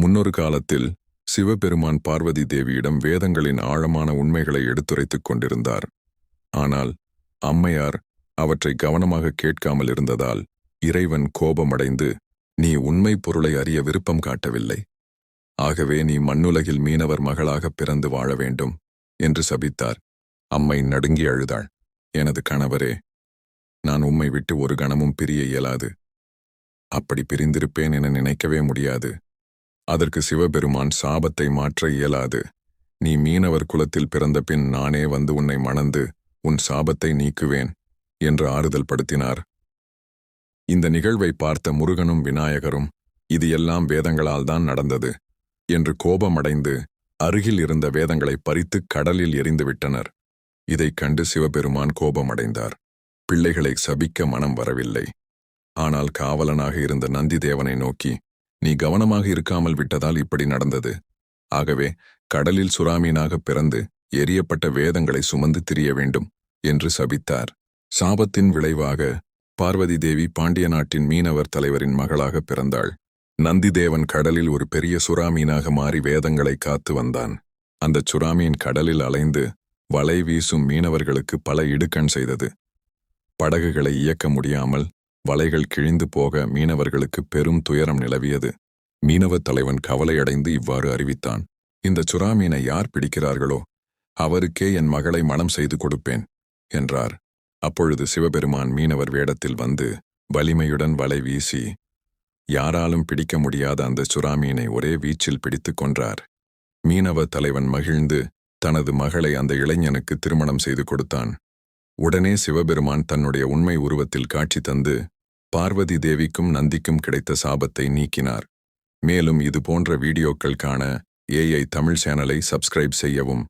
முன்னொரு காலத்தில் சிவபெருமான் பார்வதி தேவியிடம் வேதங்களின் ஆழமான உண்மைகளை எடுத்துரைத்துக் கொண்டிருந்தார். ஆனால் அம்மையார் அவற்றை கவனமாக கேட்காமல் இருந்ததால் இறைவன் கோபமடைந்து நீ உண்மை பொருளை அறிய விருப்பம் காட்டவில்லை. ஆகவே நீ மண்ணுலகில் மீனவர் மகளாகப் பிறந்து வாழ வேண்டும் என்று சபித்தார். அம்மை நடுங்கி அழுதாள். எனது கணவரே நான் உம்மை விட்டு ஒரு கணமும் பிரிய இயலாது. அப்படி பிரிந்திருப்பேன் என நினைக்கவே முடியாது. அதற்கு சிவபெருமான் சாபத்தை மாற்ற இயலாது. நீ மீனவர் குலத்தில் பிறந்த பின் நானே வந்து உன்னை மணந்து உன் சாபத்தை நீக்குவேன் என்று ஆறுதல் படுத்தினார். இந்த நிகழ்வை பார்த்த முருகனும் விநாயகரும் இது எல்லாம் வேதங்களால் தான் நடந்தது என்று கோபமடைந்து அருகில் இருந்த வேதங்களை பறித்து கடலில் எரிந்துவிட்டனர் இதைக் கண்டு சிவபெருமான் கோபமடைந்தார். பிள்ளைகளை சபிக்க மனம் வரவில்லை. ஆனால் காவலனாக இருந்த நந்திதேவனை நோக்கி நீ கவனமாக இருக்காமல் விட்டதால் இப்படி நடந்தது. ஆகவே கடலில் சுறாமீனாக பிறந்து எரியப்பட்ட வேதங்களை சுமந்து திரிய வேண்டும் என்று சபித்தார். சாபத்தின் விளைவாக பார்வதி தேவி பாண்டிய நாட்டின் மீனவர் தலைவரின் மகளாக பிறந்தாள். நந்திதேவன் கடலில் ஒரு பெரிய சுறாமீனாக மாறி வேதங்களை காத்து வந்தான். அந்தச் சுறாமீன் கடலில் அலைந்து வலை வீசும் மீனவர்களுக்கு பல இடுக்கண் செய்தது. படகுகளை இயக்க முடியாமல் வலைகள் கிழிந்து போக மீனவர்களுக்கு பெரும் துயரம் நிலவியது. மீனவத் தலைவன் கவலையடைந்து இவ்வாறு அறிவித்தான். இந்த சுறாமீனை யார் பிடிக்கிறார்களோ அவருக்கே என் மகளை மணம் செய்து கொடுப்பேன் என்றார். அப்பொழுது சிவபெருமான் மீனவர் வேடத்தில் வந்து வலிமையுடன் வலை வீசி யாராலும் பிடிக்க முடியாத அந்த சுறாமீனை ஒரே வீச்சில் பிடித்துக் கொன்றார். மீனவ தலைவன் மகிழ்ந்து தனது மகளை அந்த இளைஞனுக்கு திருமணம் செய்து கொடுத்தான். உடனே சிவபெருமான் தன்னுடைய உண்மை உருவத்தில் காட்சி தந்து பார்வதி தேவிக்கும் நந்திக்கும் கிடைத்த சாபத்தை நீக்கினார். மேலும் இது போன்ற வீடியோக்கள் காண ஏஐ தமிழ் சேனலை சப்ஸ்கிரைப் செய்யவும்